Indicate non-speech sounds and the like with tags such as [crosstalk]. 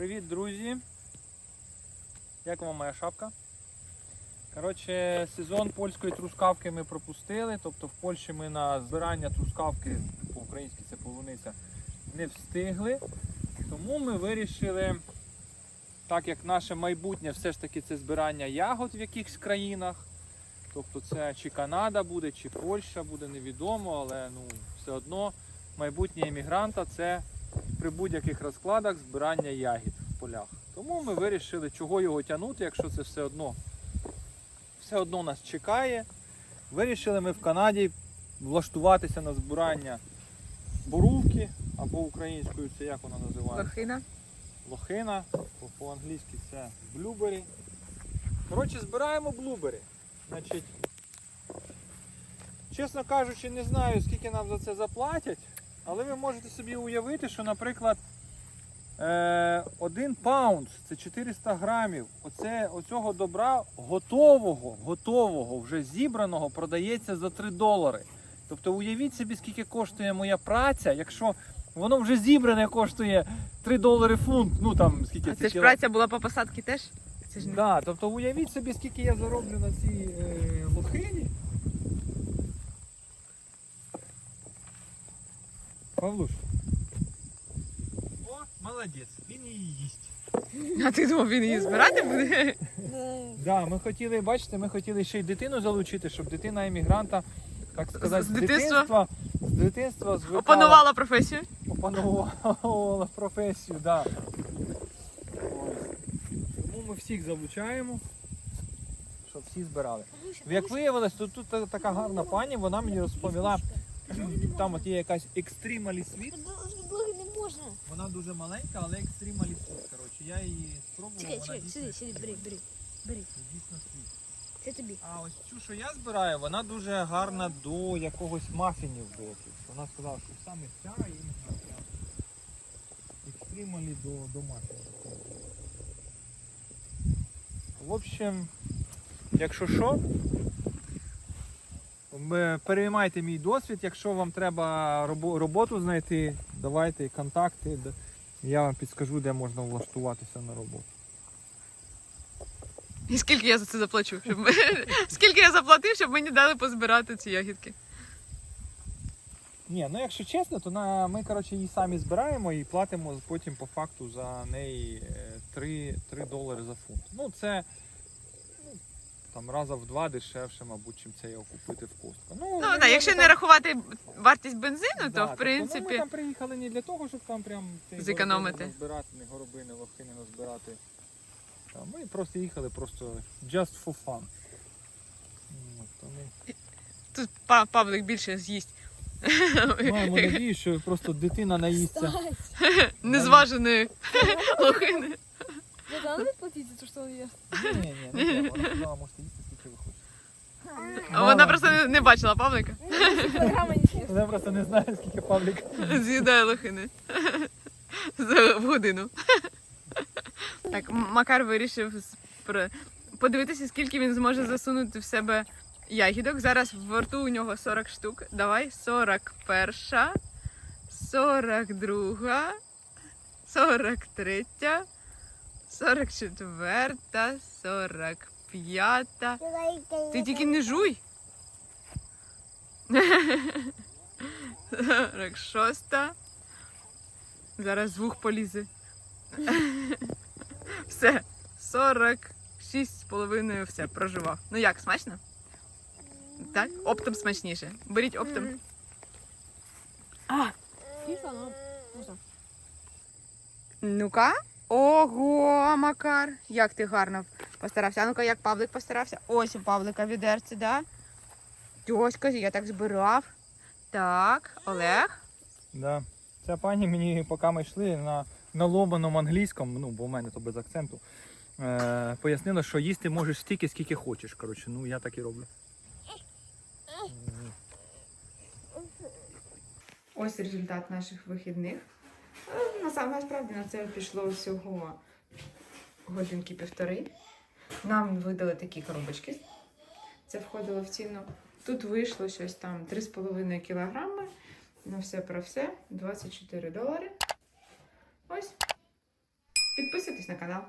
Привіт, друзі! Як вам моя шапка? Коротше, сезон польської трускавки ми пропустили. Тобто в Польщі ми на збирання трускавки, по-українськи це полуниця, не встигли. Тому ми вирішили, так як наше майбутнє все ж таки це збирання ягод в якихось країнах. Тобто це чи Канада буде, чи Польща буде, невідомо, але ну, все одно майбутнє емігранта це при будь-яких розкладах збирання ягід в полях. Тому ми вирішили, чого його тягнути, якщо це все одно, все одно нас чекає. Вирішили ми в Канаді влаштуватися на збирання бурувки або українською це як вона називається? Лохина. лохина, по- по-англійськи це блюбері. Коротше, збираємо блюбері. Значить, чесно кажучи, не знаю, скільки нам за це заплатять, але ви можете собі уявити, що, наприклад, е, один паунд це 400 грамів. Оце, оцього добра готового, готового, вже зібраного продається за 3 долари. Тобто уявіть собі, скільки коштує моя праця, якщо воно вже зібране коштує 3 долари фунт. Ну там скільки А це ж кіло- праця була по посадці теж? Це ж не... Да, тобто уявіть собі, скільки я зароблю на цій е, лохині. Павлуш. О, молодець, він її їсть. А ти думав, він її збирати буде? Да, ми хотіли, бачите, ми хотіли ще й дитину залучити, щоб дитина емігранта, так сказати, З з дитинства? дитинства, з дитинства звикала, Опанувала професію. опанувала професію, да. Тому ми всіх залучаємо, щоб всі збирали. Як виявилось, то тут така гарна пані, вона мені розповіла, там от є якась екстрималі світ. Не можна. Вона дуже маленька, але екстрималі світ. Коротше, я її спробував, Чекай, чекай, сюди, сюди, бери, бери. Бери. дійсно світ. Це тобі. А ось цю, що я збираю, вона дуже гарна до якогось мафінів до якихось. Вона сказала, що саме ця іменно ця екстрималі до, до мафінів. В общем, якщо що, переймайте мій досвід, якщо вам треба роботу знайти, давайте контакти, я вам підскажу, де можна влаштуватися на роботу. І скільки я за це заплачу? Щоб... ми- [laughs] скільки я заплатив, щоб мені дали позбирати ці ягідки? Ні, ну якщо чесно, то на, ми коротше, її самі збираємо і платимо потім по факту за неї е, 3, 3 долари за фунт. Ну це там раза в два дешевше, мабуть, чим це його купити в Костко. Ну, Ну так, якщо там- не рахувати вартість бензину, Да, то тобто, в ну, принципі. ми там приїхали не для того, щоб там прям Зекономити. горобини назбирати, не горобини, лохини назбирати. Там, ми просто їхали просто just for fun. Ну, тому Тут па- Павлик більше з'їсть. Маємо [laughs] надію, що просто дитина наїсться. Незваженої [laughs] лохини. Ну, да, надо платить за то, что он ест. Ні, ні, не треба. Вона можете їсти скільки ви хочете. А Вона просто не, не бачила Павлика. Программа не съест. Вона просто не знає, скільки Павлік. З'їдає лохини. За в годину. Так, М- Макар вирішив спро- подивитися, скільки він зможе засунути в себе ягідок. Зараз в рту у нього 40 штук. Давай, 41, 42, 43, 44, 45. Ти тільки не жуй. 46. Зараз звук полізе. Все. 46 з половиною все, проживав. Ну як, смачно? Так? Оптом смачніше. Беріть оптом. Но вкусно. Ну-ка. Ого, Макар. Як ти гарно постарався. А ну-ка, як Павлик постарався. Ось у Павлика відерце, да? Ось, кажи, я так збирав. Так, Олег. Да. Ця пані мені, поки ми йшли на, на ломаному англійському, ну, бо в мене то без акценту, е, пояснила, що їсти можеш стільки, скільки хочеш. Коротше, ну я так і роблю. Ось результат наших вихідних. Е, насам- Насправді на це пішло всього годинки півтори. Нам видали такі коробочки. Це входило в ціну. Тут вийшло щось там 3,5 кілограми. На все про все 24 долари. Ось. Підписуйтесь на канал.